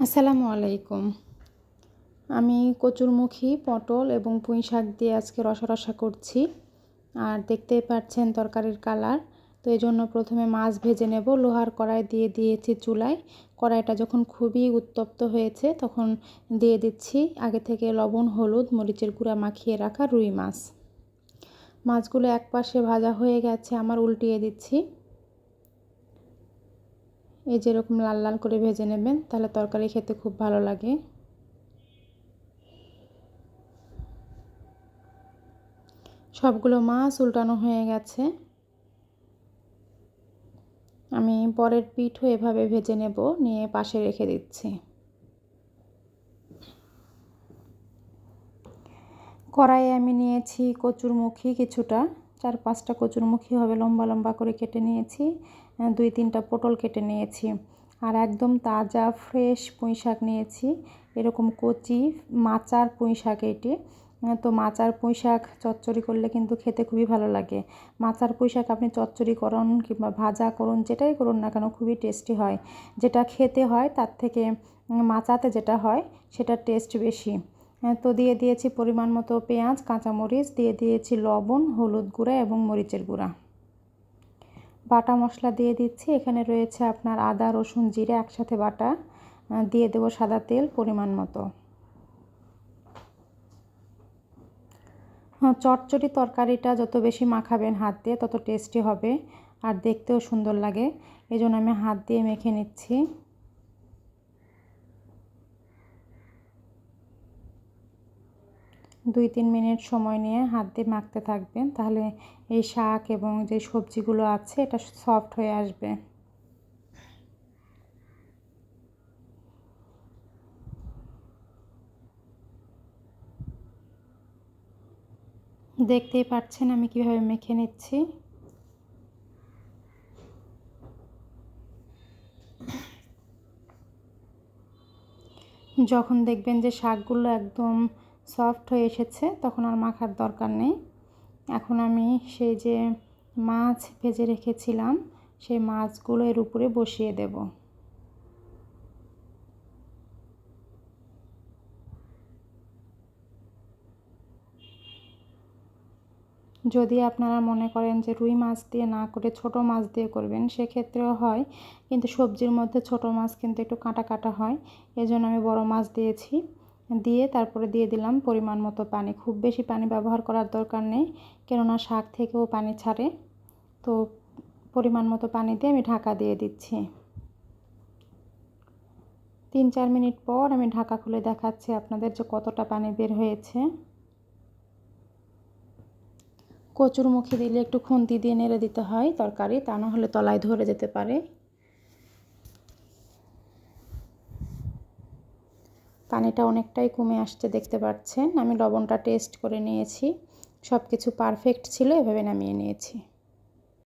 আসসালামু আলাইকুম। আমি কচুরমুখী, পটল এবং পুঁই শাক দিয়ে আজকে রসা করছি। আর দেখতেই পাচ্ছেন তরকারির কালার। তো এই জন্য প্রথমে মাছ ভেজে নেব। লোহার কড়াই দিয়ে দিয়েছি চুলায়। কড়াইটা যখন খুবই উত্তপ্ত হয়েছে, তখন দিয়ে দিচ্ছি আগে থেকে লবণ, হলুদ, মরিচের গুঁড়া মাখিয়ে রাখা রুই মাছ। মাছগুলো এক পাশে ভাজা হয়ে গেছে, আমার উল্টিয়ে দিচ্ছি। এই যেরকম লাল লাল করে ভেজে নেবেন, তাহলে তরকারি খেতে খুব ভালো লাগে। সবগুলো মাছ উল্টানো হয়ে গেছে। আমি পরের পিঠও এভাবে ভেজে নেব, নিয়ে পাশে রেখে দিচ্ছি। কড়াইয়ে আমি নিয়েছি কচুরমুখী কিছুটা, চার পাঁচটা কচুরমুখী হবে, লম্বা লম্বা করে কেটে নিয়েছি। দুই তিনটা পটল কেটে নিয়েছি। আর একদম তাজা, ফ্রেশ পুঁই শাক নিয়েছি। এরকম কচি, মাচার পুঁই শাক এটি তো মাচার পুঁই শাক চচ্চড়ি করলে কিন্তু খেতে খুবই ভালো লাগে। মাচার পুঁই শাক আপনি চচ্চড়ি করুন কিংবা ভাজা করুন, যেটাই করুন না কেন, খুবই টেস্টি হয়। যেটা খেতে হয় তার থেকে মাচাতে যেটা হয় সেটার টেস্ট বেশি। তো দিয়ে দিয়েছি পরিমাণ মতো পেঁয়াজ, কাঁচামরিচ, দিয়ে দিয়েছি লবণ, হলুদ গুঁড়া এবং মরিচের গুঁড়া। বাটা মশলা দিয়ে দিচ্ছি। এখানে রয়েছে আপনার আদা, রসুন, জিরে একসাথে বাটা। দিয়ে দেবো সাদা তেল পরিমাণ মতো। হ্যাঁ চটচটি তরকারিটা যত বেশি মাখাবেন হাত দিয়ে, তত টেস্টি হবে। আর দেখতেও সুন্দর লাগে। এই জন্য আমি হাত দিয়ে মেখে নিচ্ছি। দুই তিন মিনিট সময় নিয়ে হাত দিয়ে মাখতে থাকবেন। তাহলে এই শাক এবং যে সবজিগুলো আছে, এটা সফট হয়ে আসবে। দেখতেই পাচ্ছেন আমি কীভাবে মেখে নিচ্ছি। যখন দেখবেন যে শাকগুলো একদম সফট হয়ে এসেছে, তখন আর মাখার দরকার নেই। এখন আমি সেই যে মাছ ভেজে রেখেছিলাম, সেই মাছগুলো এর উপরে বসিয়ে দেব। যদি আপনারা মনে করেন যে রুই মাছ দিয়ে না করে ছোট মাছ দিয়ে করবেন, সেক্ষেত্রেও হয়। কিন্তু সবজির মধ্যে ছোট মাছ কিন্তু একটু কাটা কাটা হয়, এজন্য আমি বড় মাছ দিয়েছি। দিয়ে তারপরে দিয়ে দিলাম পরিমাণ মতো পানি। খুব বেশি পানি ব্যবহার করার দরকার নেই, কেননা শাক থেকেও পানি ছাড়ে। তো পরিমাণ মতো পানি দিয়ে আমি ঢাকা দিয়ে দিচ্ছি। তিন চার মিনিট পর আমি ঢাকা খুলে দেখাচ্ছি আপনাদের যে কতটা পানি বের হয়েছে। কচুর মুখে দিলে একটু খুন্তি দিয়ে নেড়ে দিতে হয়, তরকারি তা না হলে তলায় ধরে যেতে পারে। পানিটা অনেকটাই কমে আসছে, দেখতে পাচ্ছেন। আমি লবণটা টেস্ট করে নিয়েছি। সব কিছু পারফেক্ট ছিল, এভাবে নামিয়ে নিয়েছি।